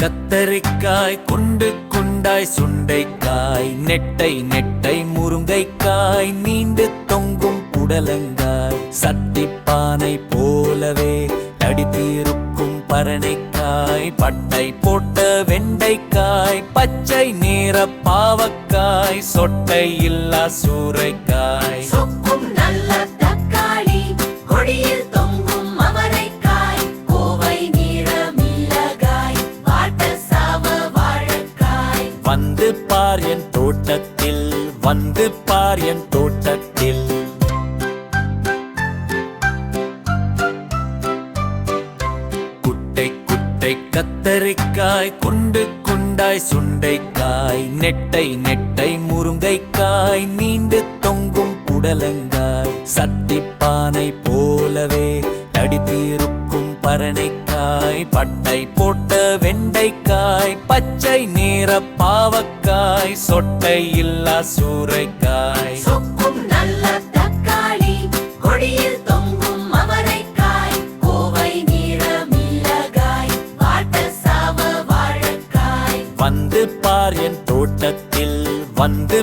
கத்தரிக்காய் குண்டு குண்டாய் சுண்டைக்காய் நெட்டை நெட்டை முருங்கைக்காய் நீண்டு தொங்கும் புடலங்காய் சட்டிப்பானை போலவே தடித்திருக்கும் பரணைக்காய் பட்டை போட்ட வெண்டைக்காய் பச்சை நிற பாவக்காய் சொட்டை இல்லா சூறைக்காய். வந்து பார் என் தோட்டத்தில் வந்து பார் என் தோட்டத்தில். குட்டை குட்டை கத்தரிக்காய் குண்டு குண்டாய் சுண்டைக்காய் நெட்டை நெட்டை முருங்கைக்காய் நீண்டு தொங்கும் புடலங்காய் சட்டிப்பானை போலவே தடித்திருக்கும் பரணைக்காய் பட்டை போட்ட வெண்டைக்காய் பச்சை நிற பாவக்காய் சொட்டை இல்லா சூறைக்காய். சொக்கும் நல்ல தக்காளி கொடியில் தொங்கும் அவரைக்காய் கோவை மிளகாய் வாட்ட சாவ வாழைக்காய். வந்து பார் என் தோட்டத்தில் வந்து